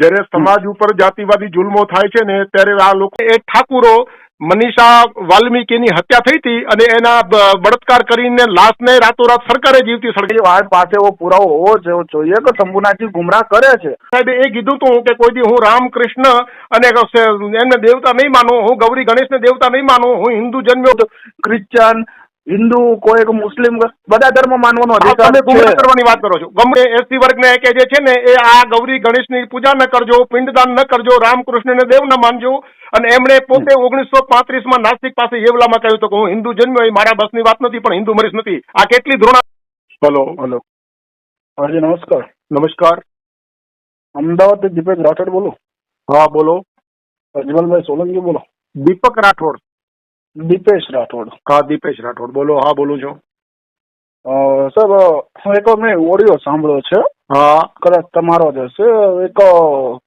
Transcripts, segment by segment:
જ્યારે સમાજ ઉપર જાતિવાદી જુલ્મો થાય છે ને ત્યારે આ લોકો એ ઠાકુરો મનીષા વાલ્મીકીની હત્યા થઈ હતી અને એના બળાત્કાર કરીને લાશને રાતોરાત સરકારે જીવતી સળગી વાત પાસે એવો પુરાવો હોવો જોઈએ કે શંભુનાથજી ગુમરાહ કરે છે. સાહેબે એ કીધું તું કે કોઈ દી હું રામકૃષ્ણ અને એમને દેવતા નહીં માનું હું ગૌરી ગણેશને દેવતા નહીં માનું હું હિન્દુ જન્મ્યો. ક્રિશ્ચન હિન્દુ કોઈ એક મુસ્લિમ બધા ધર્મ માનવાનો અધિકાર તમે કરવાની વાત કરો છો. ગમે એસટી વર્ગને કે જે છે ને એ આ ગૌરી ગણેશની પૂજા ન કરજો પિંડદાન ન કરજો રામકૃષ્ણને દેવ ન માનજો. અને એમણે પોતે ઓગણીસો પાંત્રીસમાં નાસિક પાસે યેવલામાં કહ્યું હતું કે હું હિન્દુ જન્મ્યો એ મારા બસની વાત નથી પણ હિન્દુ મરીશ નથી. આ કેટલી ધ્રોણા હલો. હલો. હાજી નમસ્કાર. નમસ્કાર. અમદાવાદ દીપક રાઠોડ બોલો? હા બોલો. અજમલભાઈ સોલંકી બોલો. દીપક રાઠોડ. દીપેશ રાઠોડ. હા દીપેશ રાઠોડ. બોલો હા બોલું છું. સર સાહેબ એક મેં ઓડિયો સાંભળ્યો છે. હા. કદાચ તમારો જ હશે. એક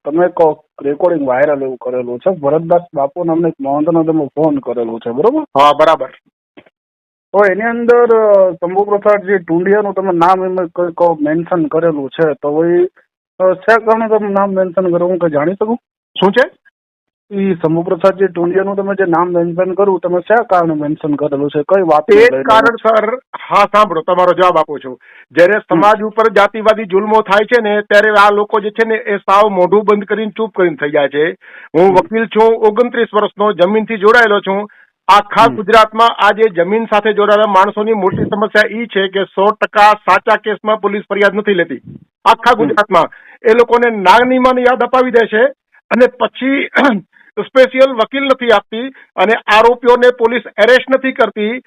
તમે એક રેકોર્ડિંગ વાયરલ એવું કરેલું છે. ભરતદાસ બાપુ નામને એક મહંતનો તમે ફોન કરેલો છે બરોબર? હા બરાબર. તો એની અંદર શંભુ પ્રસાદજી ટુંડિયાનું તમે નામ એમ કંઈક મેન્શન કરેલું છે. તો એ શા કારણે તમે નામ મેન્શન કરો હું કંઈ જાણી શકું? શું છે? એ શંભુ પ્રસાદજી ટુંડિયાનું તમે જે નામ મેન્શન કર્યું તમે શા કારણે મેન્શન કરેલું છે? કઈ વાત એ જ કારણસર હા સાંભળો તમારો જવાબ આપું છું. જ્યારે સમાજ ઉપર જાતિવાદી જુલ્મો થાય છે ને ત્યારે આ લોકો જે છે ને એ સાવ મોઢું બંધ કરીને ચૂપ કરીને થઈ જાય છે. હું વકીલ છું ઓગણત્રીસ વર્ષનો જમીનથી જોડાયેલો છું. આખા ગુજરાતમાં આ જે જમીન સાથે જોડાયેલા માણસોની મોટી સમસ્યા એ છે કે સો ટકા સાચા કેસમાં પોલીસ ફરિયાદ નથી લેતી. આખા ગુજરાતમાં. એ લોકોને નાગનીમાની યાદ અપાવી દે છે અને પછી સ્પેશિયલ વકીલ નથી આપતી અને આરોપીઓને પોલીસ એરેસ્ટ નથી કરતી.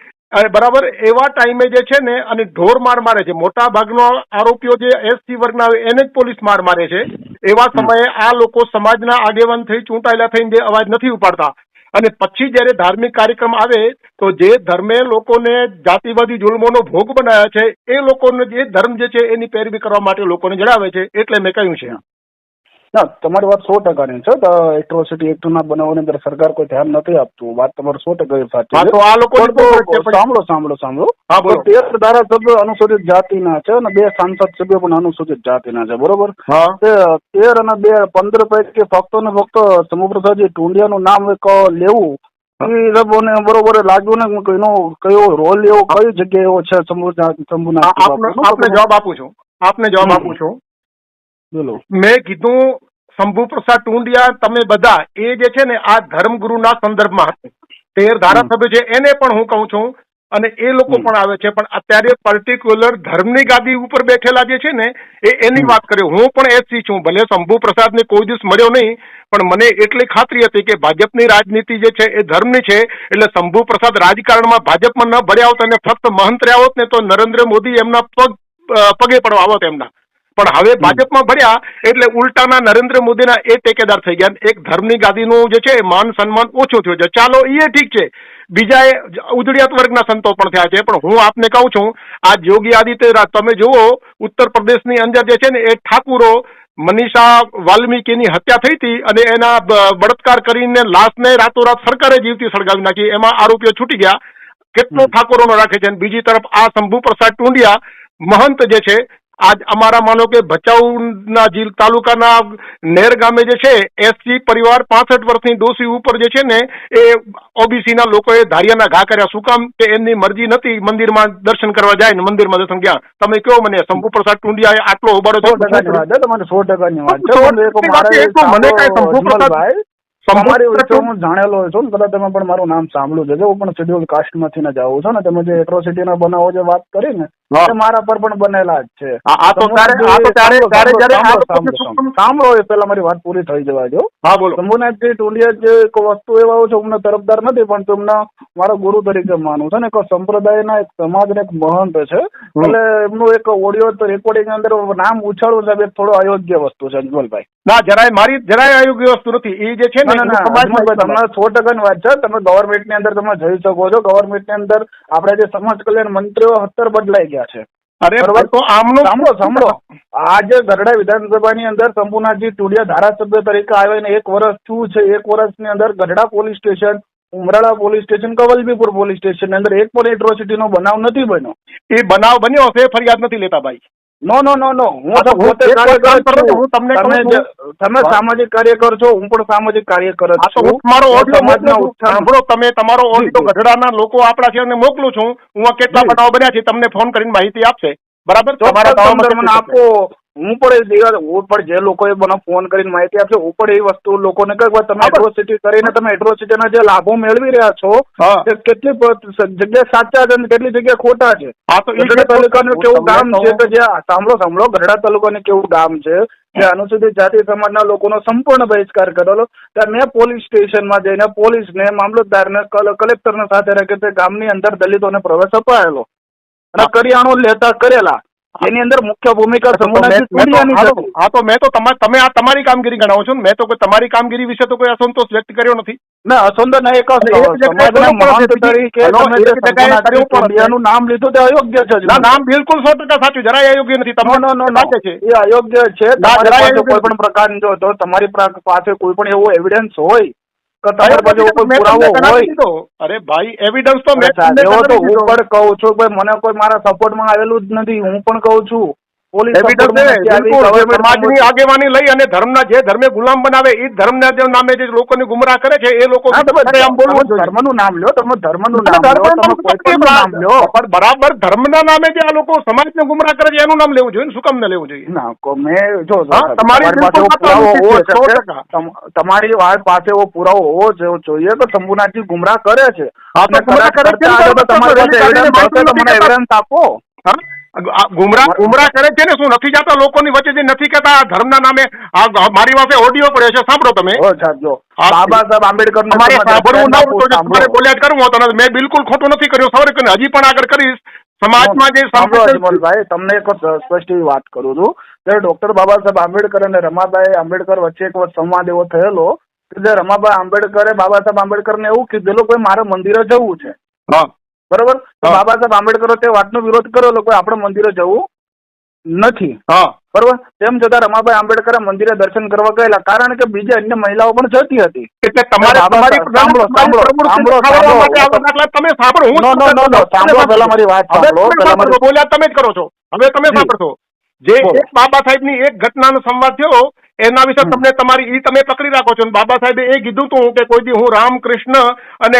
બરાબર એવા ટાઈમે જે છે ને, અને ઢોર માર મારે છે. મોટા ભાગનો આરોપીઓ જે એસસી વર્ગના એને જ પોલીસ માર મારે છે. એવા સમયે આ લોકો સમાજના આગેવાન થઈ, ચૂંટાયેલા થઈને જે અવાજ નથી ઉપાડતા. અને પછી જ્યારે ધાર્મિક કાર્યક્રમ આવે, તો જે ધર્મે લોકોને જાતિવાદી જુલ્મોનો ભોગ બનાવ્યા છે, એ લોકોને જે ધર્મ જે છે, એની પેરવી કરવા માટે લોકોને જણાવે છે. એટલે મેં કહ્યું છે. ના તમારી વાત સો ટકાની છે તો એટ્રોસિટી એક્ટના બનાવવાની અંદર સરકાર કોઈ ધ્યાન નથી આપતું. વાત તમારી સો ટકા સાચી તો આ લોકો સાંભળો સાંભળો સાંભળો. તેર ધારાસભ્યો અનુસૂચિત જાતિના છે અને બે સાંસદ સભ્યો પણ અનુસૂચિત જાતિના છે બરોબર? તેર અને બે પંદર પૈકી ફક્ત ને ફક્ત સમુપ્રસાદજી ટુંડિયાનું નામ એક લેવું બરોબર લાગ્યું ને એનો કયો રોલ એવો કઈ જગ્યાએ એવો છે આપને જવાબ આપું છું. આપને જવાબ આપું છું. બોલો. મેં કીધું શંભુ પ્રસાદ ટુંડિયા તમે બધા. એ જે છે ને આ ધર્મગુરુના સંદર્ભમાં હતું. તેર ધારાસભ્ય છે એને પણ હું કહું છું અને એ લોકો પણ આવે છે પણ અત્યારે પર્ટિક્યુલર ધર્મની ગાદી ઉપર બેઠેલા જે છે ને એ એની વાત કર્યો હું પણ એસસી છું ભલે શંભુ પ્રસાદને કોઈ દિવસ મળ્યો નહીં પણ મને એટલી ખાતરી હતી કે ભાજપની રાજનીતિ જે છે એ ધર્મની છે એટલે શંભુ પ્રસાદ રાજકારણમાં ભાજપમાં ન ભળ્યા હોત અને ફક્ત મહંત રહ્યા હોત ને તો નરેન્દ્ર મોદી એમના પગ પગે પડવા આવત એમના. પણ હવે ભાજપમાં ભળ્યા એટલે ઉલટાના નરેન્દ્ર મોદીના એ ટેકેદાર થઈ ગયા. એક ધર્મની ગાદીનું જે છે માન સન્માન ઓછું થયું છે. ચાલો એ ઠીક છે. બીજા એ ઉજળિયાત વર્ગના સંતો પણ થયા છે. પણ હું આપને કહું છું આ યોગી આદિત્યનાથ તમે જુઓ ઉત્તર પ્રદેશની અંદર જે છે ને એ ઠાકુરો મનીષા વાલ્મીકીની હત્યા થઈ હતી અને એના બળાત્કાર કરીને લાશને રાતોરાત સરકારે જીવતી સળગાવી નાખી. એમાં આરોપીઓ છૂટી ગયા. કેટલો. ઠાકોરોનો રાખે છે? બીજી તરફ આ શંભુ પ્રસાદ ટુંડિયા મહંત જે છે આજ અમારા માનો કે ભચાઉના જીલ તાલુકાના નેર ગામે જે છે એસસી પરિવાર પાસઠ વર્ષની ડોસી ઉપર જે છે ને એ ઓબીસીના લોકોએ ધારિયાના ઘા કર્યા. શું કામ? કે એમની મરજી નથી મંદિરમાં દર્શન કરવા જાય ને મંદિરમાં દર્શન ગયા. તમે કહો મને શંભુ પ્રસાદ ટુંડિયા આટલો હોબાળો છો? છે. સો ટકાની તમારી પ્રસાદ હું જાણેલો છું ને કદાચ તમે પણ મારું નામ સાંભળ્યું છે હું પણ શેડ્યુલ કાસ્ટમાંથી ને જાઉં છું ને. તમે જે એટ્રોસિટી ના બનાવો જે વાત કરી ને મારા પર પણ બનેલા જ છે. આ- તો આ તો સાંભળો, એ પહેલા મારી વાત પૂરી થઈ જવા દો હા બોલો. શંભુનાથજી ટુંડિયા જે એક વસ્તુ એવા છે હું તરફદાર નથી પણ તમને મારા ગુરુ તરીકે માનું છે. ને એક સંપ્રદાયના એક સમાજના એક મહંત છે. એટલે એમનું એક ઓડિયો રેકોર્ડિંગ અંદર નામ ઉછાળવું સાહેબ એક થોડો અયોગ્ય વસ્તુ છે અજમલભાઈ. ના જરાય મારી જરાય અયોગ્ય વસ્તુ નથી. એ જે છે ને તમને સો ટકાની વાત છે. તમે ગવર્મેન્ટની અંદર તમે જઈ શકો છો. ગવર્મેન્ટની અંદર આપણે જે સમાજ કલ્યાણ મંત્રીઓ અત્તર બદલાઈ ગયા. છે. અરે બરોબર. તો આમનો સાંભળો સાંભળો. આજે ગઢડા વિધાનસભાની અંદર શંભુનાથજી ટુડિયા ધારાસભ્ય તરીકે આવ્યા ને એક વર્ષ શું છે? એક વર્ષની અંદર Gadhada police station Umrala police station Kavalbipur police station અંદર એક પણ એટ્રોસિટી નો બનાવ નથી બન્યો. એ બનાવ બન્યો હશે ફરિયાદ નથી લેતા ભાઈ. નો નો નો નો. હું તો પોતે કાર્યકર છું. હું તમને તમે. તમે સામાજિક કાર્યકર છો હું પણ સામાજિક કાર્યકર જ છું. હું ઓડિયો મોકલું સાંભળો તમે તમારો ઓડિયો ગઢડાના લોકો આપણા છે મોકલું છું. હું કેટલા. બનાવ બન્યા છે તમને ફોન કરીને માહિતી આપશે. બરાબર? તમારા તમામ મને આપો. હું પણ એ દિવસ હું પણ જે લોકોએ મને ફોન કરીને માહિતી આપશે હું પણ એ વસ્તુ લોકોને કહું કે તમે એટ્રોસિટી કરીને તમે એટ્રોસિટીના જે લાભો મેળવી રહ્યા છો તે કેટલી જગ્યા સાચા છે અને કેટલી જગ્યા ખોટા છે? ગઢડા તાલુકાનું કેવું ગામ છે કે જે સાંભળો સાંભળો ગઢડા તાલુકાનું કેવું ગામ છે જે અનુસૂચિત જાતિ સમાજના લોકોનો સંપૂર્ણ બહિષ્કાર કરેલો ત્યાં મેં પોલીસ સ્ટેશનમાં જઈને પોલીસને મામલતદારને કલ- કલેક્ટરને સાથે રાખી તે ગામની અંદર દલિતોને પ્રવેશ અપાયેલો. અને કરિયાણું લેતા કરેલા. એની અંદર મુખ્ય ભૂમિકા હા, તો- મેં તો તમે આ તમારી કામગીરી ગણાવો છો મેં તો કોઈ તમારી કામગીરી વિશે તો કોઈ અસંતોષ વ્યક્ત કર્યો નથી. ના અસંદર ના એક. ટુંડિયાનું નામ લીધું તે અયોગ્ય છે નામ બિલકુલ સો ટકા સાચું જરાય અયોગ્ય નથી. તમારો તમને નો નો નો લાગે છે. એ અયોગ્ય છે. કોઈ પણ પ્રકારની જો તમારી પાસે કોઈ પણ એવો એવિડન્સ હોય તમારી પાસે કોઈ પુરાવો હોય? અરે ભાઈ એવિડન્સ તો મેં તો હું પણ કહું છું કે મને કોઈ મારા સપોર્ટમાં આવેલું જ નથી. હું પણ કહું છું. પોલીસ સમાજની આગેવાની લઈ અને ધર્મના જે ધર્મે ગુલામ બનાવે એ ધર્મના જે નામે જે લોકોને ગુમરાહ કરે છે એ લોકો. ધર્મનું નામ લ્યો તમે ધર્મનું નામ લ્યો પણ બરાબર ધર્મના નામે જે આ લોકો સમાજને ગુમરાહ કરે છે એનું નામ લેવું જોઈએ શું કામ ને લેવું જોઈએ? મેં જો તમારી તમારી વાત પાસે એવો પુરાવો હોવો જોઈએ કે શંભુનાથજી ગુમરાહ કરે છે. તો ગુમરાહ કરે છે તો તો તમારી પાસે તો આપો. હા? આ ગુમરાહ ગુમરાહ કરે છે ને શું? નથી જાતા લોકોની વચ્ચે જે નથી કહેતા આ ધર્મના નામે આ મારી પાસે ઓડિયો પડ્યો છે સાંભળો તમે. બાબા સાહેબ આંબેડકર તમારે સાંભળવું ના તો તમારે બોલ્યા જ કરવું હોતું મેં બિલકુલ ખોટું નથી કર્યું સવારે કરીને હજી પણ આગળ કરીશ. સમાજમાં જે સાંભળો અજમલભાઈ તમને એક સ્પષ્ટ એવી વાત કરું છું. ત્યારે ડોક્ટર બાબા સાહેબ આંબેડકર અને રમાભાઈ આંબેડકર વચ્ચે એક વખત સંવાદ એવો થયેલો કે જે રમાબાઈ આંબેડકરે બાબા સાહેબ આંબેડકરને એવું કીધેલું કે મારે મંદિરે જવું છે. હા. બરોબર? બાબા સાહેબ આંબેડકરે તે વાતનો વિરોધ કર્યો લોકો આપણે મંદિરે જવું નથી. હા. બરોબર? તેમ છતાં રમાભાઈ આંબેડકરે મંદિરે દર્શન કરવા ગયેલા કારણ કે બીજી અન્ય મહિલાઓ પણ જતી હતી. એટલે તમારે સાંભળો, સાંભળો, તમે સાંભળો હું સાંભળો, પહેલા મારી વાત સાંભળો, પહેલા મારી- બોલ્યા તમે જ કરો છો. હવે તમે સાંભળો જે બાબા સાહેબની એક ઘટનાનો સંવાદ થયો એના વિશે તમને તમારી ઈ તમે પકડી રાખો છો. બાબા સાહેબે એ કીધું તું કે કોઈ દી હું રામકૃષ્ણ અને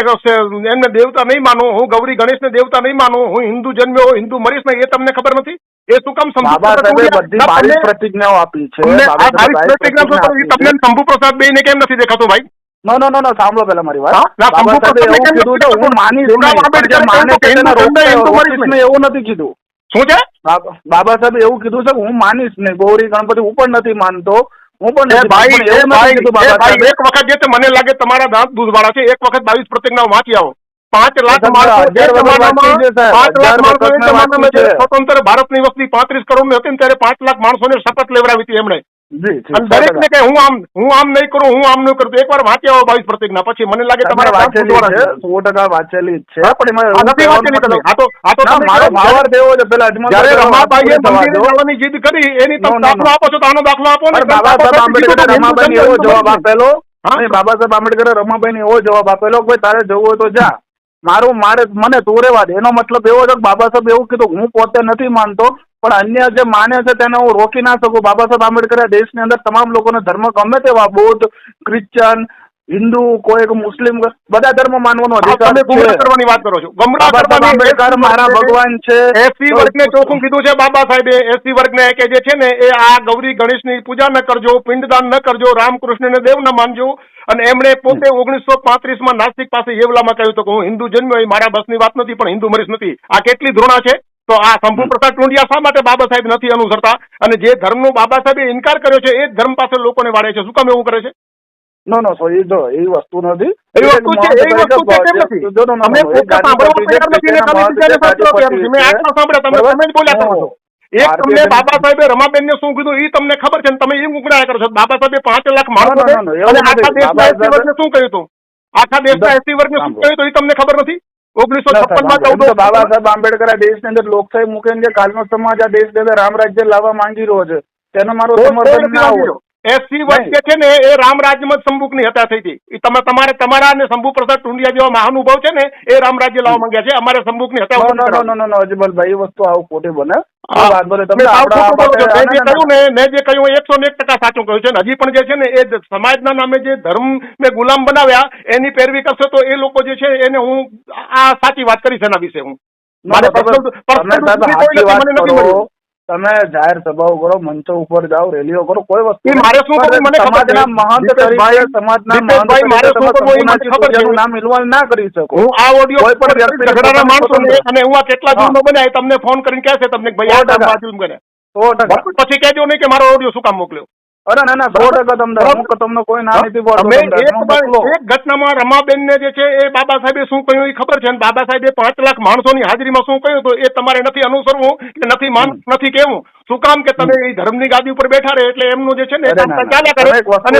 એમને દેવતા નહીં માનું હું ગૌરી ગણેશને દેવતા નહીં માનું હું હિન્દુ જન્મ્યો હિન્દુ મરીશ ને એ તમને ખબર નથી? એ શું કામ બધી ના, પ્રતિજ્ઞાઓ આપી છે. તમને. શંભુ પ્રસાદ બેયને કેમ નથી દેખાતું ભાઈ? નો નો નો નો સાંભળો પેલા મારી વાત. હા? ના, માને એવું નથી કીધું. શું છે? બાબા સાહેબ એવું કીધું છે હું માનીશ નહીં. ગૌરી ગણપતિ હું પણ નથી માનતો. હું પણ ભાઈ ભાઈ. એક વખત જે મને લાગે તમારા દાંત દૂધવાળા છે એક વખત બાવીસ પ્રતિજ્ઞા વાંચી આવો પાંચ લાખ માણસો માણસો. સ્વતંત્ર ભારતની વસ્તી પાંત્રીસ કરોડની હતી ત્યારે પાંચ લાખ માણસોને શપથ લેવડાવી હતી એમણે કે હું આમ હું આમ નહીં કરું હું આમ નહીં કરું એકવાર વાંચી આવો બાવીસ પ્રતિજ્ઞા. પછી મને લાગે તમારે વાંચેલી છે છે. સો ટકા વાંચેલી છે પણ એમાં નથી વાંચેલી તમે. આ તો આ તો મારો જ્યારે- ભાવાર્થ છે પેલા જ્યારે રમાબાઈએ મંદિરે જવાની જીદ કરી એની તમે દાખલો આપો છો તો આનો દાખલો આપો ને. બાબા સાહેબ આંબેડકરે એવો જવાબ આપેલો? બાબા સાહેબ આંબેડકરે રમાબાઈને એવો જવાબ આપેલો કે તારે જવું હોય તો જા. મારું મારે મને તું રેવા દે. એનો મતલબ એવો છે કે બાબા સાહેબ એવું કીધું હું પોતે નથી માનતો. પણ અન્ય જે માને છે તેને હું રોકી ના શકું. બાબા સાહેબ આંબેડકરે દેશની અંદર તમામ લોકોને ધર્મ ગમે તેવા બૌદ્ધ ક્રિશ્ચન હિન્દુ કોઈ મુસ્લિમ બધા ધર્મ માનવાનો અધિકાર તમે ગુમરાહ છે. કરવાની વાત કરો છો. ગુમરાહ બાબા સાહેબ કરવાની આંબેડકર એસી મારા ભગવાન છે. એસી તો- વર્ગને ચોખ્ખું કીધું છે બાબા સાહેબે. એસસી વર્ગને કે જે છે ને એ આ ગૌરી ગણેશની પૂજા ન કરજો પિંડદાન ન કરજો રામકૃષ્ણને દેવ ન માનજો. અને એમણે પોતે ઓગણીસો પાંત્રીસમાં નાસિક પાસે યેવલામાં કહ્યું હતું કે હું હિન્દુ જન્મ્યો એ મારા બસની વાત નથી પણ હિન્દુ મરીશ નથી. આ કેટલી ધૃણા છે? તો આ શંભુ પ્રસાદ ટુંડિયા શા માટે બાબા સાહેબ નથી અનુસરતા? અને જે ધર્મનો બાબા સાહેબે ઇનકાર કર્યો છે એ જ ધર્મ પાસે લોકોને વાળે છે. શું કામ એવું કરે છે? નો નો સો જો એ વસ્તુ નથી. એ વસ્તુ છે એ વસ્તુ છે કેમ નથી? જો, નો અમે પોતા તમે no, સાંભળવા તૈયાર નથી ને તમે બીજાને મહત્વ સાંભળવા તૈયાર મેં આટલા સાંભળ્યા તમે? તમે જ બોલ્યા તમે. એક તમને બાબા સાહેબે રમાબેન ને શું કીધું એ તમને ખબર છે ને તમે એમ ઉકળાયા કરો છો. બાબા સાહેબે પાંચ લાખ માણસો અને. આખા દેશના એસટી વર્ગને શું કહ્યું હતું આખા દેશના એસટી વર્ગને શું કહ્યું હતું એ તમને ખબર નથી? ઓગણીસો છપ્પનમાં બાબા સાહેબ આંબેડકર આ દેશની અંદર લોકશાહી મૂકીને જે કાલનો સમાજ આ દેશની અંદર રામ રાજ્ય લાવવા માંગી રહ્યો છે. તેનો મારો સમર્થન ના હોય. એસસી વચ્ચે છે ને એ રામ રાજ્યમાં શંભુકની હત્યા થઈ હતી. ઈ તમે તમારે તમારા અને શંભુ પ્રસાદ ટુંડિયા જેવા મહાનુભાવ છે ને એ રામ રાજ્ય લાવવા માંગ્યા છે. અમારે શંભુકની હત્યા નો નો નો નો નો અજમલભાઈ એ વસ્તુ આવું ખોટી બને. મેં જે કહ્યું મેં એકસો ને એક ટકા સાચું કહ્યું છે હજી પણ જે છે ને એ સમાજના નામે જે ધર્મ ને ગુલામ બનાવ્યા એની પેરવી કરશે તો એ લોકો જે છે એને હું આ સાચી વાત કરીશ એના વિશે હું. મારે પર્સનલ મને નથી મળ્યું. તમે જાહેર સભાઓ કરો મંચો ઉપર જાઓ રેલીઓ કરો કોઈ વસ્તુ મારે શું કરવું? મને સમાજના મહંત દીપેશભાઈ, તરીકે સમાજના મહંત મારે શું કરવું? એ મને ખબર છે. નામ ઇન્વોલ્વ ના કરી શકો. હું આ ઓડિયો કોઈ પણ વ્યક્તિ ઝઘડાના માણસો અને હું આ કેટલા. જૂનો બન્યા તમને ફોન કરીને કહેશે તમને ભાઈ આ બાજુ બને. પછી કહેજો નહીં કે મારો ઓડિયો શું કામ મોકલ્યો? અરે ના ના સો ટકા તમને હું તમને કોઈ ના નથી બોલતો એક ઘટનામાં રમાબેન ને જે છે એ બાબા સાહેબે શું કહ્યું એ ખબર છે? બાબા સાહેબે પાંચ લાખ માણસોની હાજરીમાં શું કહ્યું તો એ તમારે નથી અનુસરવું કે નથી માન નથી કેવું શું કામ કે તમે એ ધર્મની ગાદી ઉપર બેઠા રહે એટલે એમનું જે છે ને ના, ના. ચાલ્યા કરે. અને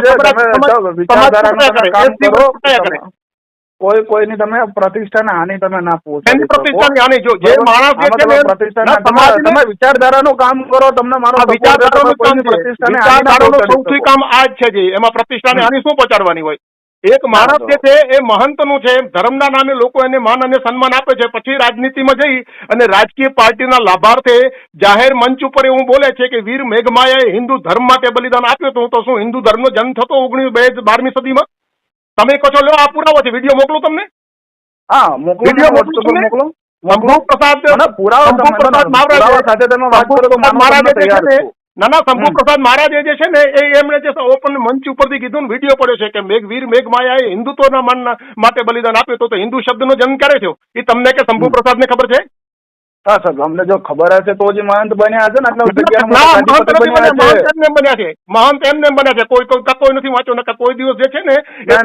કોઈ કોઈની તમે પ્રતિષ્ઠાને હાનિ તમે ના હાનિ? જો જે માણસ જે છે પ્રતિષ્ઠાના ના, તમે- વિચારધારાનું કામ કરો તમને મારો છે, તમે વિચારધારાનું કામ પ્રતિષ્ઠાને ના વિચારધારાનું સૌથી કામ આ જ છે જી. એમાં પ્રતિષ્ઠાને હાનિ શું પહોંચાડવાની હોય? એક માણસ જે છે એ મહંતનું છે ધર્મના નામે લોકો એને માન અને સન્માન આપે છે પછી રાજનીતિમાં જઈ અને રાજકીય પાર્ટીના લાભાર્થે જાહેર મંચ ઉપર એવું બોલે છે કે વીર મેઘમાયાએ હિન્દુ ધર્મ માટે બલિદાન આપ્યું હતું. તો શું હિન્દુ ધર્મનો જન્મ થતો ઓગણીસ બે બારમી સદીમાં? તમે કહો છો લો આ પુરાવો છે વીડિયો મોકલું તમને? હા મોકલો મોકલું શંભુ પ્રસાદ શંભુ તમે- પ્રસાદ મને સાથે તમે વાત કરો તો પ્રસાદ માનવા જે છે તૈયાર ને છું. ના ના શંભુ પ્રસાદ મહારાજ જે છે ને એ એમણે જે ઓપન મંચ ઉપરથી કીધું ને વીડિયો પડ્યો છે કે મેઘ વીર મેઘ માયાએ હિન્દુત્વના માન માટે બલિદાન આપ્યું તો હિન્દુ શબ્દનો જન્મ ક્યારે થયો? એ તમને કે શંભુ પ્રસાદ પ્રસાદને ખબર છે? હા સાહેબ અમને જો ખબર હશે તો જ મહંત બન્યા હશે ને મહંત બન્યા છે. મહંત એમને બન્યા છે. કોઈ કોઈ કોઈ નથી વાંચ્યો નકર કોઈ દિવસ જે છે ને ના,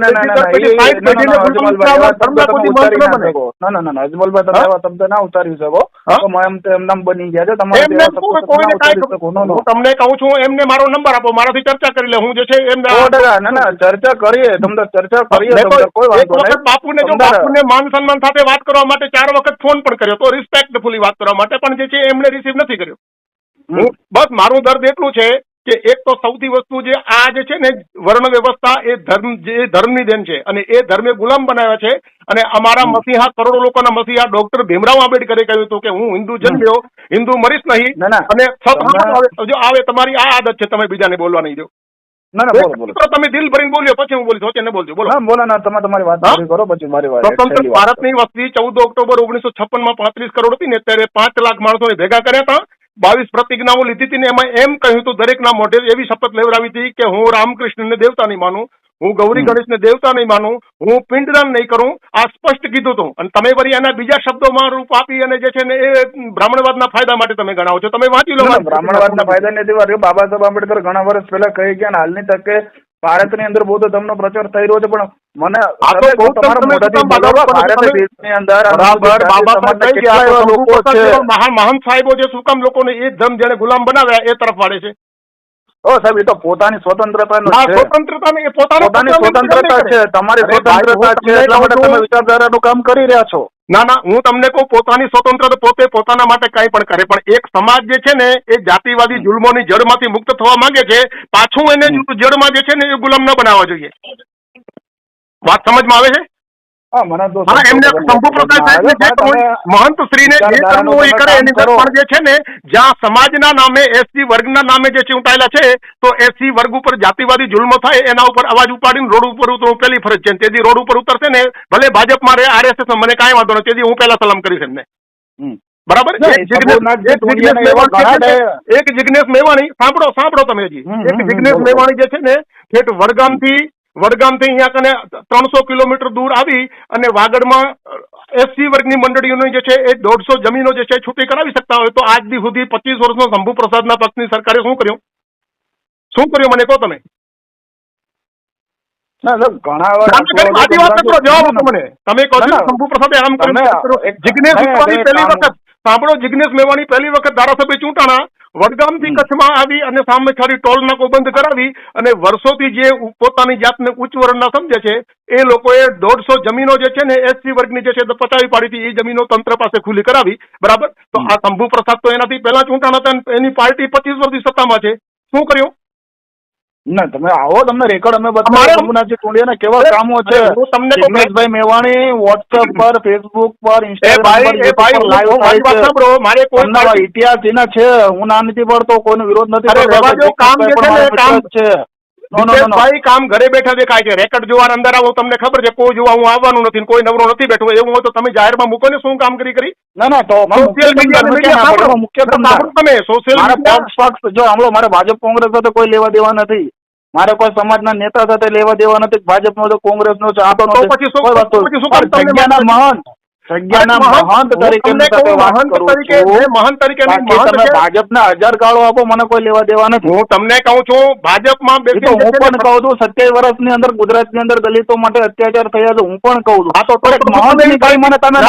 ના, ના, ના, અજમલભાઈ, તમે શબ્દ ના ઉચ્ચારી શકો. બની ગયા છે. એમને તમને કહું છું એમને મારો નંબર આપો મારાથી ચર્ચા કરી લે. હું જે છે એમને ના, ના, ચર્ચા કરીએ. તમને ચર્ચા કરીએ કોઈ વાંધો નહીં. બાપુને જો? બાપુને માન સન્માન સાથે વાત કરવા માટે ચાર વખત ફોન પણ કર્યો તો રિસ્પેક્ટફુલી વાત કરવા માટે પણ જે છે એમણે રિસીવ નથી કર્યો. બસ મારું દર્દ એટલું છે કે એક તો સૌથી વસ્તુ જે આ જે છે ને વર્ણ વ્યવસ્થા એ ધર્મ જે ધર્મની દેન છે અને એ ધર્મે ગુલામ બનાવ્યા છે અને અમારા. મસીહા કરોડો લોકોના મસીહા ડોક્ટર ભીમરાવ આંબેડકરે કહ્યું હતું કે હું હિન્દુ જન્મ્યો હિન્દુ મરીશ નહીં. અને આવે- જો આવે તમારી આ આદત છે તમે બીજાને બોલવા નહીં દો ના ના બોલો બોલો તમે દિલ ભરીને બોલ્યો પછી હું બોલીશ વચ્ચે બોલજો બોલો ના બોલો ના તમે તમારી વાત? પૂરી કરો પછી મારી વાત સ્વતંત્ર ભારતની વસ્તી ચૌદ ઓક્ટોબર ઓગણીસો છપ્પનમાં પાંત્રીસ કરોડ હતી ને ત્યારે પાંચ લાખ માણસોને ભેગા કર્યા હતા બાવીસ પ્રતિજ્ઞાઓ લીધી હતી ને એમાં એમ કહ્યું હતું દરેકના મોઢે એવી શપથ લેવડાવી હતી કે હું રામકૃષ્ણને દેવતા નહીં માનું હું ગૌરી ગણેશને દેવતા નહીં માનું હું પિંડદાન નહીં કરું. આ સ્પષ્ટ કીધું હતું. અને તમે વળી એના બીજા શબ્દોમાં રૂપ આપી અને જે છે ને એ બ્રાહ્મણવાદના ફાયદા માટે તમે ગણાવો છો. તમે વાંચી લો બ્રાહ્મણવાદના ફાયદા નથી બાબા સાહેબ આંબેડકર ઘણા વર્ષ પહેલા કહી ગયા હાલની તકે ભારતની અંદર બૌદ્ધ ધર્મનો પ્રચાર થઈ રહ્યો છે પણ મને તો તો મહાન મહાન સાહેબો જે શું કામ લોકોને એ ધમ જેને ગુલામ બનાવ્યા એ તરફ વાળે છે. ઓ સાહેબ એ તો પોતાની સ્વતંત્રતા ના સ્વતંત્રતા પોતાની સ્વતંત્રતા છે. તમારી સ્વતંત્રતા છે એટલા માટે તમે વિચારધારા વિચારધારાનું કામ કરી રહ્યા છો. ના ના હું તમને કહું પોતાની સ્વતંત્રતા પોતે પોતાના માટે કંઈ પણ કરે. પણ એક સમાજ જે છે ને એ જાતિવાદી જુલ્મોની જડમાંથી મુક્ત થવા માંગે છે. પાછું એને. જડમાં જે છે ને એ ગુલામ ન બનાવવા જોઈએ. વાત સમજમાં આવે છે? એમને શંભુ પ્રસાદ સાહેબને જે પણ કોઈ તમે- મહંત શ્રીને જે કરવું હોય કરે એની કરો. પણ જે છે ને જ્યાં સમાજના નામે એસસી વર્ગના નામે જે ચૂંટાયેલા છે તો એસસી વર્ગ ઉપર જાતિવાદી જુલ્મ થાય એના ઉપર અવાજ ઉપાડીને રોડ ઉપર ઉતરવું પેલી ફરજ છે. તેથી રોડ ઉપર ઉતરશે ને ભલે ભાજપમાં રહે આરએસએસ મને કાંઈ વાંધો નથી. તેથી હું પહેલા સલામ કરીશ એમને. બરાબર? એક એવા મેવાણી સાંભળો સાંભળો તમે હજી. એક જિગ્નેશ મેવાણી જે છે ને ઠેઠ વડગામથી વડગામથી અહીંયા કને ત્રણસો કિલોમીટર દૂર આવી અને વાગડમાં એસસી વર્ગની મંડળીઓની જે છે એ દોઢસો જમીનો જે છે છૂટી કરાવી શકતા હોય તો આજ દી સુધી પચીસ વર્ષનો શંભુ પ્રસાદના પક્ષની સરકારે શું કર્યું? શું કર્યું મને કહો તમે? સાંભળો જિગ્નેશ મેવાણી પહેલી વખત ધારાસભ્ય ચૂંટાણા વડગામથી. કચ્છમાં આવી અને સામે ખાલી ટોલ નાકો બંધ કરાવી અને વર્ષોથી જે પોતાની જાતને ઉચ્ચ વર્ણના સમજે છે એ લોકોએ દોઢસો જમીનો જે છે ને એસસી વર્ગની જે છે પચાવી પાડી હતી. એ જમીનો તંત્ર પાસે ખુલ્લી કરાવી. બરાબર? તો આ શંભુ પ્રસાદ તો એનાથી પહેલા ચૂંટાણા હતા એની પાર્ટી પચીસ વર્ષથી સત્તામાં છે. શું કર્યું? ના તમે આવો તમને રેકોર્ડ અમે બતાવો શંભુનાથજી ટોળિયાના કેવા કામો છે? તમને જિગ્નેશભાઈ મેવાણી વોટ્સએપ પર ફેસબુક પર ઇન્સ્ટાગ્રામ પર મારી કોઈ ઇતિહાસ એના છે હું ના નથી પડતો કોઈનો વિરોધ નથી કામ છે. ભાઈ કામ ઘરે બેઠા દેખાય છે રેકર્ડ જોવા અંદર આવો તમને ખબર છે કોઈ જોવા હું આવવાનું નથી કોઈ નવરો નથી બેઠો એવું હોય તો તમે જાહેરમાં મૂકો ને શું કામ કરી કરી ના ના તો સોશિયલ મીડિયા? મુખ્ય. તમે સોશિયલ પક્ષ જો આમલો મારે ભાજપ કોંગ્રેસ સાથે કોઈ લેવા દેવા નથી મારે કોઈ સમાજના નેતા સાથે લેવા દેવા નથી ભાજપ નો કોંગ્રેસ નો છે આ તો તો. પછી શું- પછી શું જગ્યાના મહંત તરીકે તમને એમની સાથે કહું, વાત મહંત તરીકે છું. જે મહંત તરીકે નહીં, બાકી મહંત તમે છે. ભાજપના હજાર ગાળો આપો મને કોઈ લેવા દેવા નથી. હું તમને કહું છું ભાજપમાં એ હું પણ કહું છું સત્યાવીસ વર્ષની અંદર ગુજરાતની અંદર દલિતો માટે અત્યાચાર થયા છે હું પણ કહું છું. હા, તો- મહંતની ગરિમાને તમે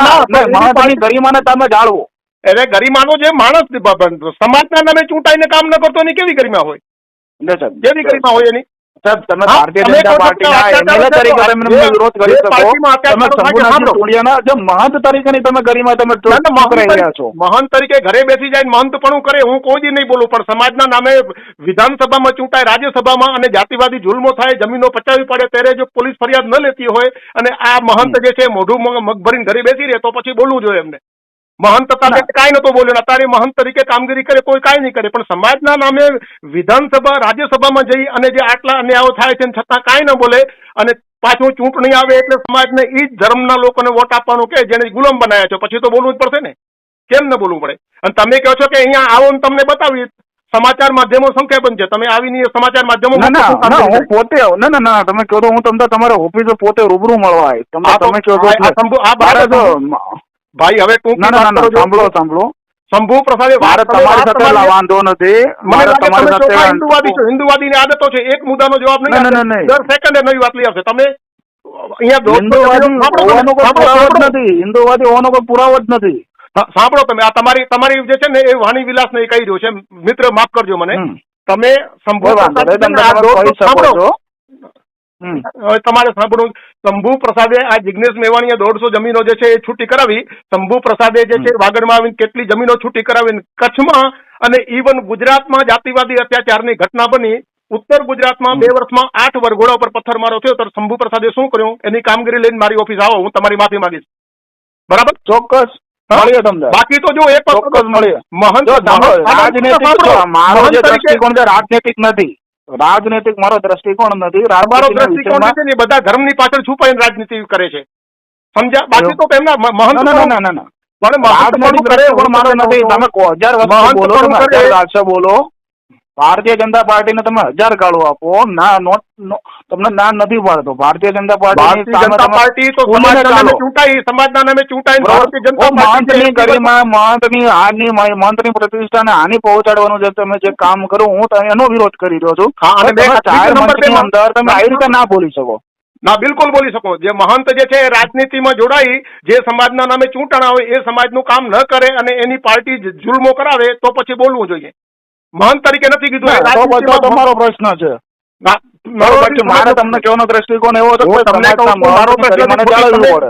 મહંતની ગરિમાને તમે જાળવો. એટલે ગરિમાનો જે માણસ સમાજ ના સમાજના નામે ચૂંટાઈને કામ ન કરતો એની કેવી ગરિમા હોય? કેવી ગરિમા હોય એની? સાહેબ તમે ભારતીય જનતા પાર્ટીના એમએલએ તરીકે તમે વિરોધ કરી શકો. તમે છે, ટોળિયાના જે મહંત તરીકેની તમે ગરિમા તમે કરી રહ્યા છો. મહંત તરીકે ઘરે બેસી જાય મહંત પણ કરે હું કોઈ દી નહીં બોલું પણ સમાજના નામે વિધાનસભામાં ચૂંટાય રાજ્યસભામાં અને જાતિવાદી જુલ્મો થાય જમીનો પચાવી પડે ત્યારે જો પોલીસ ફરિયાદ ન લેતી હોય અને આ મહંત જે છે મોઢું મગ ભરીને ઘરે બેસી રહે તો પછી બોલવું જોઈએ એમને. મહંત સાથે કાંઈ નતો બોલ્યો અત્યારે મહંત તરીકે કામગીરી કરે કોઈ કાંઈ નહીં કરે પણ સમાજના નામે વિધાનસભા રાજ્યસભામાં જઈ અને જે આટલા અન્યાયો થાય છે છતાં કાંઈ ન બોલે અને પાછું ચૂંટણી આવે એટલે સમાજને એ જ ધર્મના લોકોને વોટ આપવાનું કે જેને ગુલામ બનાવ્યા છો પછી તો બોલવું જ પડશે ને? કેમ ન બોલવું પડે? અને તમે કહો છો કે અહીંયા આવો ને તમને બતાવી સમાચાર માધ્યમો સંખ્યાબંધ છે. તમે આવીને સમાચાર માધ્યમો હું પોતે ના ના ના તમે કહો તો હું તમને તમારા ઓફિસે પોતે રૂબરૂ મળવા આવીશ. તમે આ તમે કહો છો ભાઈ હવે ટૂંકી. સાંભળો સાંભળો. શંભુ પ્રસાદે ભારત તમારી સાથે વાંધો નથી. મને તમારી સાથે હિન્દુવાદી છો. હિન્દુવાદીની આદતો છે. એક મુદ્દાનો જવાબ નહીં. દર સેકન્ડે નવી વાત લઈ આવશે. તમે હિન્દુવાદી હોવાનો કોઈ પુરાવો જ નથી. સાંભળો તમે. આ તમારી તમારી જે છે ને એ વાણી વિલાસ ને એ કહી રહ્યો છે. મિત્ર માફ કરજો મને. તમે શકો સાંભળો. હવે તમારે સાંભળવું શંભુ પ્રસાદે આ જિગ્નેશ મેવાણીએ દોઢસો જમીનો જે છે એ છૂટી કરાવી. શંભુ પ્રસાદે જે છે વાગડમાં આવીને કેટલી જમીનો છૂટી કરાવી કચ્છમાં અને ઇવન ગુજરાતમાં જાતિવાદી અત્યાચારની ઘટના બની. ઉત્તર ગુજરાતમાં બે વર્ષમાં આઠ વરઘોડા ઉપર પથ્થરમારો થયો. તો શંભુ પ્રસાદે શું કર્યું? એની કામગીરી લઈને મારી ઓફિસ આવો. હું તમારી માફી માંગીશ. બરાબર? ચોક્કસ. બાકી તો જો એક ચોક્કસ મળીએ. મહંત મારો જે દ્રષ્ટિકોણ છે રાજનૈતિક નથી. રાજનૈતિક મારો દ્રષ્ટિકોણ નથી. રાજનીતિના દ્રષ્ટિકોણ ને બધા ધર્મની પાછળ છુપાઈને રાજનીતિ કરે છે? સમજ્યા? બાકી તો એમના મહંત ના ના ના પણ મારો નથી. તમે હજાર વસ્તુ બોલો બોલો ભારતીય જનતા પાર્ટીને તમે હજાર ગાળો આપો ના નોટ તમને ના નથી પાડતો ભારતીય જનતા પાર્ટી જનતા પાર્ટી તો ચૂંટાઈ સમાજના નામે ચૂંટાઈ ભારતીય જનતા પાર્ટી ગરિમા મહંતની હાની મહંતની પ્રતિષ્ઠાને હાની પહોંચાડવાનું જે તમે જે કામ કરો હું તમે એનો વિરોધ કરી રહ્યો છું. અંદર તમે આવી રીતે ના. બોલી શકો. ના બિલકુલ બોલી શકો. જે મહંત જે છે એ રાજનીતિમાં જોડાઈ જે સમાજના નામે ચૂંટણા હોય એ સમાજનું કામ ન કરે અને એની પાર્ટી જુલ્મો કરાવે તો પછી બોલવું જોઈએ. મહંત તરીકે નથી કીધું એ. તમારો પ્રશ્ન છે. મારે તમને કહેવાનો દ્રષ્ટિકોણ એવો તમને મારો પ્રશ્ન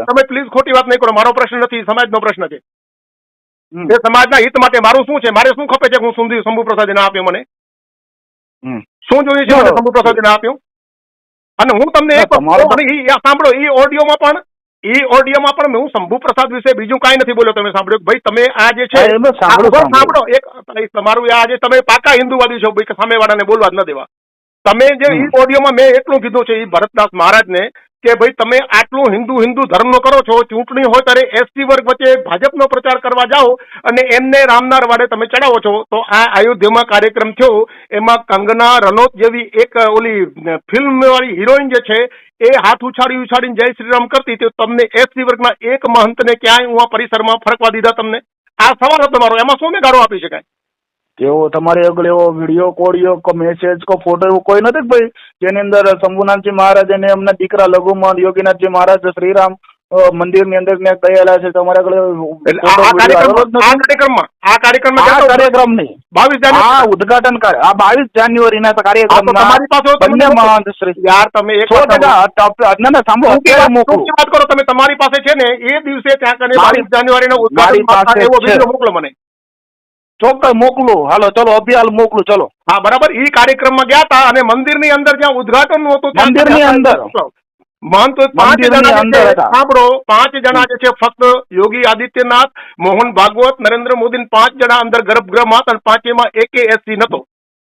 તમે- પ્લીઝ ખોટી વાત નહીં કરો. મારો પ્રશ્ન નથી સમાજનો પ્રશ્ન છે. એ સમાજના હિત માટે મારું શું છે? મારે શું ખપે છે હું સુંદી શંભુ પ્રસાદે ના આપ્યો મને? શું જોઈએ છે શંભુ પ્રસાદે ના આપ્યું? અને હું તમને એક સાંભળો ઈ ઓડિયોમાં પણ ઈ ઓડિયોમાં પણ હું શંભુ પ્રસાદ વિશે બીજું કાંઈ નથી બોલ્યો તમે સાંભળ્યું ભાઈ તમે આ જે છે સાંભળો, એક તમારું આ જે તમે પાકા હિન્દુવાદી છો ભાઈ કે સામેવાળાને બોલવા જ ન દેવા. તમે જે ઈ ઓડિયોમાં મેં એટલું કીધું છે ઈ ભરતદાસ મહારાજને કે ભાઈ તમે આટલું હિન્દુ હિન્દુ ધર્મનો કરો છો, ચૂંટણી હોય ત્યારે એસટી વર્ગ વચ્ચે ભાજપનો પ્રચાર કરવા જાઓ અને એમને રામનાર વાડે તમે ચડાવો છો. તો આ અયોધ્યામાં કાર્યક્રમ થયો. એમાં કંગના રનૌત જેવી એક ઓલી ફિલ્મ વાળી હિરોઈન જે છે, એ હાથ ઉછાળી ઉછાળીને જય શ્રીરામ કરતી તો તમને એસટી વર્ગના એક મહંતને ક્યાંય હું આ પરિસરમાં ફરકવા દીધા તમને? આ સવાલ હતો મારો. એમાં શું મેં ગાળો આપી શકાય? એવો તમારે આગળ એવો વીડિયો કોડિયો કો મેસેજ કો ફોટો એવો કોઈ નથી ભાઈ જેની અંદર શંભુનાથજી મહારાજ અને એમના દીકરા લઘુમન યોગીનાથજી મહારાજ શ્રીરામ મંદિરની અંદર ને ગયેલા છે. તમારા આગળ આ કાર્યક્રમમાં આ કાર્યક્રમમાં કાર્યક્રમ નહીં. બાવીસ જાન્યુઆરી ઉદઘાટન કરે આ બાવીસ જાન્યુઆરી ના કાર્યક્રમ તમારી પાસે બંને મહંત શ્રી યાર તમે એક ના ના સાંભળો વાત- મોકલું. વાત કરો તમે તમારી પાસે છે ને એ દિવસે ત્યાં કને બાવીસ જાન્યુઆરી નો ઉદઘાટન એવો વીડિયો મોકલો મને. ચોક્કસ મોકલું. હાલો ચલો અભિયાલ મોકલું ચલો. હા બરાબર. ઈ કાર્યક્રમમાં ગયા હતા અને મંદિરની અંદર જ્યાં ઉદઘાટનનું હતું મંદિરની અંદર? હતા. મહંત પાંચ જણા સાંભળો. પાંચ જણા જે છે ફક્ત યોગી આદિત્યનાથ મોહન ભાગવત નરેન્દ્ર મોદી પાંચ જણા અંદર ગર્ભગૃહમાં હતા અને પાંચેમાં એકે એસસી નતો.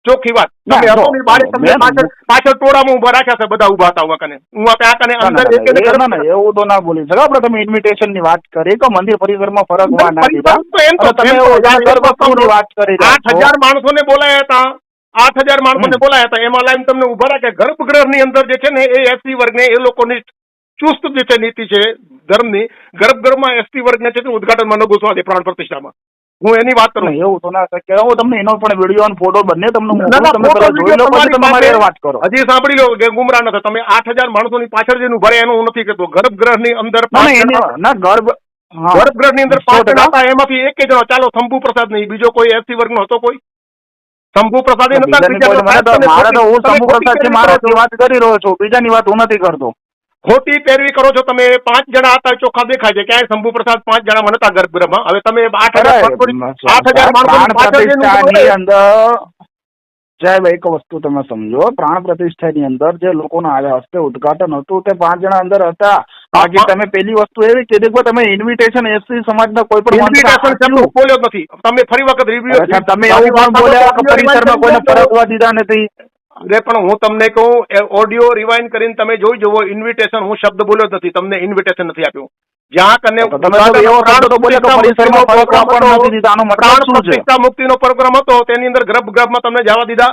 ચોખ્ખી વાત. તમે હતો ની બારે તમને પાછળ પાછળ ટોળામાં ઊભા રાખ્યા છે બધા ઊભા હતા કને. હું આ કને ના, ના, અંદર ના, ને ના, ના, ના, એવું તો ના બોલી શકો. આપણે તમે ઇન્વિટેશનની વાત કરી તો મંદિર પરિસરમાં ફરકવા ના દીધા? તો એમ તો- તમે ગર્ભગૃહની વાત કરી રહ્યા આઠ છો. હજાર માણસોને બોલાયા હતા. આઠ હજાર માણસો ને બોલાયા હતા. એમાં લાઈન તમને ઊભા રાખે ગર્ભગૃહની અંદર જે છે ને એ વર્ગ ને એ લોકોની ચુસ્ત જે છે નીતિ છે ધર્મની. ગર્ભગૃહમાં એસટી વર્ગને છે તે ઉદઘાટનમાં ન ઘૂસવા દે પ્રાણ પ્રતિષ્ઠામાં. હું એની વાત કરું. એવું તો ના શકે હું તમને એનો પણ વીડિયો અને ફોટો બંને તમને ના, ના, જોઈ વાત કરો. હજી સાંભળી લો કે ગુમરા નથી તમે આઠ હજાર માણસોની પાછળ જેનું ભરે એનું હું નથી કહેતો. અંદર ના, પાંચ ના, ના ગર્ભ ગર્ભગ્રહની અંદર પાંચ જણા હતા એમાંથી એક જણો. ચાલો શંભુ પ્રસાદ નહીં બીજો કોઈ એસી વર્ગ નો હતો કોઈ? શંભુ પ્રસાદ મારે તો હું શંભુ પ્રસાદ વાત કરી રહ્યો છું. બીજાની વાત હું નથી કરતો. ખોટી પેરવી કરો છો તમે. પાંચ જણા હતા ચોખ્ખા દેખાય છે. ક્યાંય શંભુ પ્રસાદ પાંચ જણા નતા ગર્ભગૃહમાં. હવે તમે આઠ હજાર અંદર સાહેબ એક વસ્તુ તમે સમજો. પ્રાણ પ્રતિષ્ઠાની અંદર જે લોકોના આવ્યા હસ્તે ઉદઘાટન હતું તે પાંચ જણા અંદર હતા. બાકી તમે પેલી વસ્તુ એવી કીધી કે તમે ઇન્વિટેશન એસસી સમાજના કોઈ પણ ઇન્વિટેશન શબ્દ બોલ્યો નથી. તમે ફરી વખત રિવ્યુ તમે એવું પણ બોલ્યા પરિસરમાં કોઈને ફરકવા દીધા નથી. અરે પણ હું તમને કહું ઓડિયો રિવાઇન્ડ કરીને તમે જોઈ જુઓ ઇન્વિટેશન હું શબ્દ બોલ્યો નથી તમને ઇન્વિટેશન નથી આપ્યું. જ્યાં કને પ્રાણ મુક્તિનો પ્રોગ્રામ હતો તેની અંદર ગર્ભગૃહમાં તમને જવા દીધા.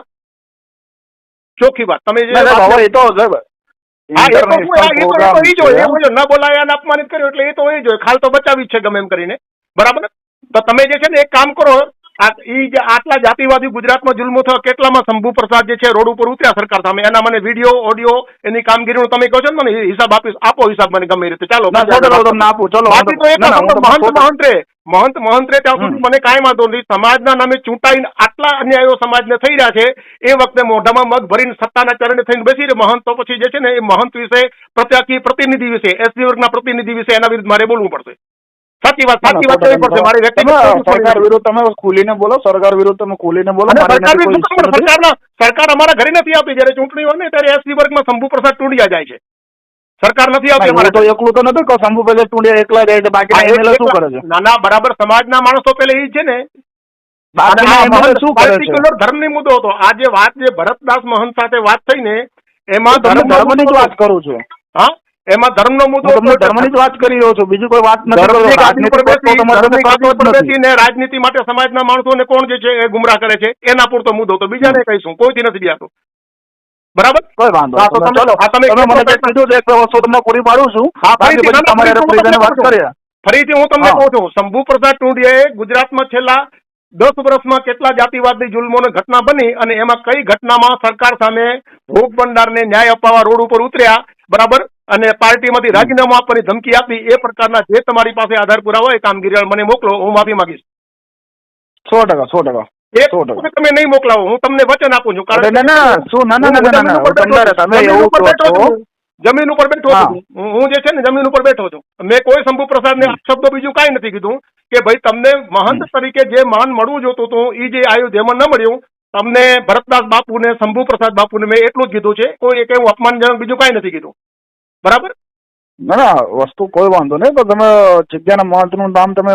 ચોખ્ખી વાત. તમે જે એ તો ન બોલાયા અને અપમાનિત કર્યો એટલે એ તો એ જ હોય ખાલ તો બચાવી છે ગમે એમ કરીને. બરાબર? તો તમે જે છે ને એક કામ કરો ઈ જે આટલા જાતિવાદી ગુજરાતમાં જુલ્મો થયો કેટલામાં શંભુ પ્રસાદ જે છે રોડ ઉપર ઉતર્યા સરકાર સામે. એના મને વીડિયો ઓડિયો એની કામગીરીનું તમે કહો છો ને મને હિસાબ આપીશ આપો હિસાબ મને ગમે રીતે. ચાલો તમને આપું. બાકી તો એક મહંત મહંત રે. મહંત મહંત રે ત્યાં સુધી મને કાંઈ વાંધો નથી સમાજના નામે ચૂંટાઈને આટલા અન્યાયો સમાજને થઈ રહ્યા છે એ વખતે મોઢામાં મગ ભરીને સત્તાના ચરણે થઈને બેસી રહે મહંત તો પછી જે છે ને એ મહંત વિશે પ્રત્યાકી પ્રતિનિધિ વિશે એસડી વર્ગના પ્રતિનિધિ વિશે એના વિરુદ્ધ મારે બોલવું પડશે. સાચી વાત સાચી વાત કરવી પડશે. મારી વ્યક્તિગત સરકાર વિરુદ્ધ તમે ખુલીને બોલો સરકાર વિરુદ્ધ તમે ખુલીને બોલો સરકાર વિરુદ્ધ. સરકારના સરકાર અમારા ઘરે નથી આવતી. જયારે ચૂંટણી હોય ને ત્યારે એસસી વર્ગમાં શંભુ પ્રસાદ ટુંડિયા જાય છે. સરકાર નથી આવતી અમારે તો એકલું તો નથી કહો. શંભુ પ્રસાદ ટુંડિયા એકલા જાય છે બાકી એમએલએ શું કરે છે? ના ના બરાબર. સમાજના માણસો પેલે એ છે ને. શું કરે છે? ધર્મની મુદ્દો હતો. આ જે વાત જે ભરતદાસ મહંત સાથે વાત થઈ ને એમાં ધર્મ ધર્મની વાત કરું છું. હા? એમાં ધર્મનો મુદ્દો તમને ધર્મની જ વાત કરી રહ્યો છું. બીજું કોઈ વાત નથી રાજનીતિ માટે સમાજના માણસોને કોણ જે છે એ ગુમરાહ કરે છે એના પૂરતો મુદ્દો તો બીજાને કહીશું કોઈથી નથી બિયાતો બરાબર? કોઈ વાંધો હા, તમે- ચલો. હા, તમે તમે મને કીધું છે એક વસ્તુ તમને પૂરી પાડું છું. ફરીથી હું તમને. કહું છું શંભુ પ્રસાદ ટુંડિયાએ ગુજરાતમાં છેલ્લા દસ વર્ષમાં કેટલા જાતિવાદની જુલ્મોની ઘટના બની અને એમાં કઈ ઘટનામાં સરકાર સામે ભોગ ભંડારને ન્યાય અપાવવા રોડ ઉપર ઉતર્યા? બરાબર? અને પાર્ટીમાંથી રાજીનામું આપવાની ધમકી આપી એ પ્રકારના જે તમારી પાસે આધાર પુરાવા હોય કામગીરી મને મોકલો હું માફી માંગીશ. સો ટકા સો ટકા તમે નહીં મોકલાવો હું તમને વચન આપું છું ના ના શું ના ના ના ના ના તમે જમીન એવું ઉપર કહો બેઠો જમીન ઉપર બેઠો છું હું જે છે ને જમીન ઉપર બેઠો છું. મેં કોઈ શંભુ પ્રસાદને શબ્દો બીજું કઈ નથી કીધું કે ભાઈ તમને મહંત તરીકે જે માન મળવું જોતું હતું એ જે આવ્યું જેમાં ન મળ્યું તમને ભરતદાસ બાપુને શંભુ પ્રસાદ બાપુને મેં એટલું જ કીધું છે કોઈ એક એવું અપમાનજનક બીજું કઈ નથી કીધું. બરાબર? ના ના વસ્તુ કોઈ વાંધો નહીં પણ તમે જગ્યાના મહંતનું નામ તમે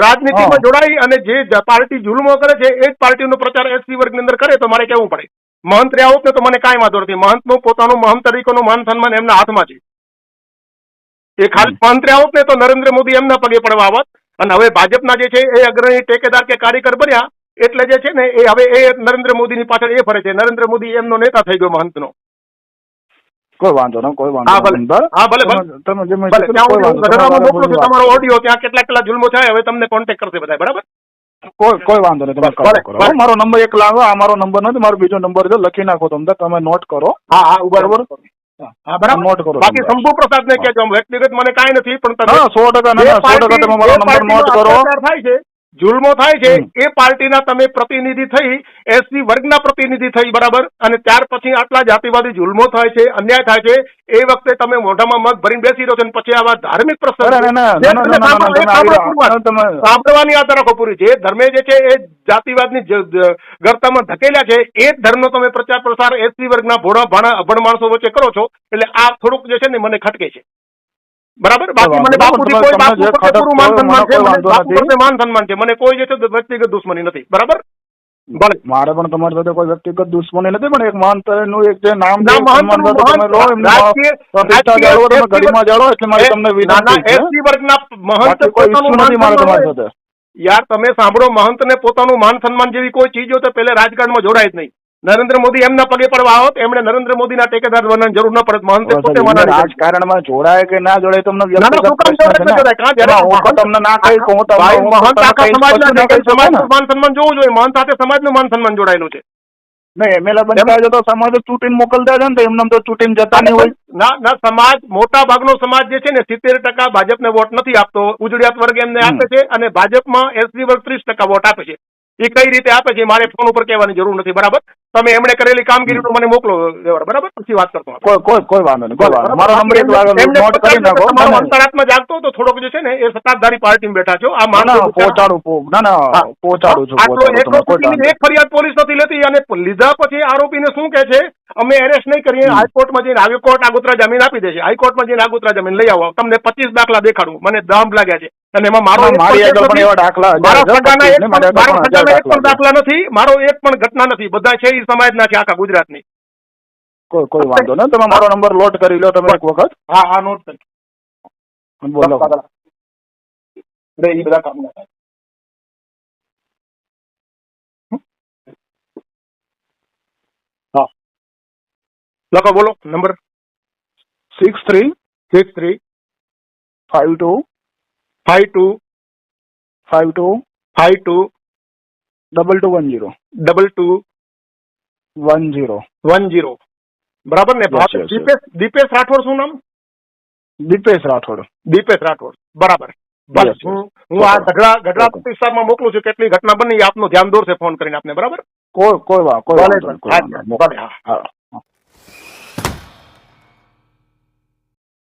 રાજનીતિમાં જોડાઈ- અને જે પાર્ટી જુલમો કરે છે એ જ પાર્ટીનો પ્રચાર એસસી વર્ગની અંદર કરે તો મારે કેવું પડે? મહંત રહ્યા હોત ને તો મને કાંઈ વાંધો નથી. મહંતનું પોતાનું મહંત તરીકેનું માન સન્માન એમના હાથમાં છે. એ ખાલી મહંત રહ્યા હોત ને તો નરેન્દ્ર મોદી એમના પગે પડવા આવત. અને હવે ભાજપના જે છે એ અગ્રણી ટેકેદાર કે કાર્યકર બન્યા એટલે જે છે ને એ હવે એ નરેન્દ્ર મોદીની પાછળ એ ફરે છે. નરેન્દ્ર મોદી એમનો નેતા થઈ ગયો મહંતનો. કોઈ વાંધો નહીં કોઈ વાંધો હા, ભલે. હા. તમે- જે ત્યાં તમારે મોકલું છું તમારો ઓડિયો ત્યાં કેટલા કેટલા જુલ્મો થાય હવે તમને કોન્ટેક્ટ કરશે બધા બરાબર? કોઈ કોઈ વાંધો નહીં તમે કરો કરો મારો નંબર એક લાવો આ મારો નંબર નથી મારો બીજો નંબર છે લખી નાખો તમને તમે નોટ કરો. હા હા બરાબર? હા બરાબર. નોટ કરો બાકી શંભુ પ્રસાદ ને કહેજો વ્યક્તિગત મને કાંઈ નથી પણ તમે સો ટકા ના સો ટકા તમે મારો નંબર નોટ કરો. થાય છે. જુલ્મો થાય છે એ પાર્ટીના તમે પ્રતિનિધિ થઈ એસસી વર્ગના પ્રતિનિધિ થઈ બરાબર? અને ત્યાર પછી આટલા જાતિવાદી જુલ્મો થાય છે અન્યાય થાય છે એ વખતે તમે મોઢામાં મગ ભરીને બેસી રહ્યો છો અને પછી આવા ધાર્મિક પ્રસંગ સાંભળવાની આ રાખો પૂરી. જે ધર્મે જે છે એ જાતિવાદની ગર્તામાં ધકેલ્યા છે એ જ ધર્મનો તમે પ્રચાર પ્રસાર એસસી વર્ગના ભોળા ભાણા અભણ માણસો વચ્ચે કરો છો એટલે આ થોડુંક જે છે ને મને ખટકે છે. બરાબર? બાકી મને બાપુથી કોઈ બાપુ પ્રત્યે પૂરું માન સન્માન છે મને બાપુ પ્રત્યે માન સન્માન છે મને કોઈ જે છે વ્યક્તિગત દુશ્મની નથી બરાબર? ભલે. મારે પણ તમારી સાથે કોઈ વ્યક્તિગત દુશ્મની નથી પણ એક મહાનતરનું એક જે નામ ના તમે લો એમને રાજકીય જાળવો એટલે મારે તમને ના ના વિનંતી છે વર્ગના મહંત કોઈ પોતાનું નથી મારે તમારી સાથે. યાર તમે સાંભળો મહંત ને પોતાનું માન સન્માન જેવી કોઈ ચીજ હોય તો પહેલા રાજકારણમાં જોડાય જ નહીં. નરેન્દ્ર મોદી એમના પગે પડવા આવત એમણે નરેન્દ્ર મોદીના ટેકેદાર બનવાની જરૂર ન પડત. મહંતે પોતે કરી. રાજકારણમાં જોડાય કે ના જોડાય તમને વ્યક્તિગત પ્રશ્ન છે કાં તમને ના તો ભાઈ, તો મહંત આખા સમાજના કહી સમાજનું માન સન્માન જોવું જોઈએ. મહંત સાથે સમાજનું માન સન્માન જોડાયેલું છે. નહીં એમએલએ બનતા તો સમાજ ચૂંટીને મોકલતા છે ને તો એમને તો ચૂંટીને જતા નહીં હોય. ના ના સમાજ મોટા ભાગનો સમાજ જે છે ને સિત્તેર ટકા ભાજપને વોટ નથી આપતો. ઉજળિયાત વર્ગ એમને આપે છે અને ભાજપમાં એસડી વર્ગ ત્રીસ ટકા વોટ આપે છે. એ કઈ રીતે આપે છે મારે ફોન ઉપર કહેવાની જરૂર નથી. બરાબર? તમે એમણે કરેલી કામગીરીનું મને મોકલો વ્યવહાર. બરાબર? પછી વાત કરતો કોઈ કોઈ કોઈ વાંધો નહીં કોઈ વાંધો મારો નંબર એક નોટ કરી નાખો તમારો. અંતરાત્મા જાગતો તો થોડોક જે છે ને એ સત્તાધારી પાર્ટીમાં બેઠા છો. આ માણસો પહોંચાડું પો- ના ના. પહોંચાડું છું આટલો એક ફરિયાદ પોલીસ નથી લેતી અને લીધા પછી આરોપીને શું કહે છે? અમે એરેસ્ટ નહીં કરીએ હાઈકોર્ટમાં જઈને હાઈકોર્ટ આગોતરા જમીન આપી દેશે. હાઈકોર્ટમાં જઈને આગોતરા જામીન લઈ આવો. તમને પચીસ દાખલા દેખાડું. મને દમ લાગ્યા છે. અને એમાં મારો એક પણ દાખલા મારા સગાના એક ને પણ- નથી. મારો એક પણ ઘટના નથી. બધા છે એ સમાજના છે આખા ગુજરાતની. કોઈ કોઈ વાંધો નહીં. તમે મારો નંબર લોટ કરી લો તમે એક વખત. હા હા નોટ કરી. બોલો. રે એ બધા કામ ના થાય. લખો બોલો number. Six three six three five two five two five two five two double two one zero double two one zero one zero બરાબર ને. દીપેશ દીપેશ રાઠોડ શું નામ? દીપેશ રાઠોડ. દીપેશ રાઠોડ. બરાબર. yes. હું હું આ ગઢડા ગઢડા વિસ્તારમાં મોકલું છું. કેટલી ઘટના બની આપનું ધ્યાન દોરશે ફોન કરીને આપને. બરાબર? કોઈ કોઈ વાત કોઈ હા. હા.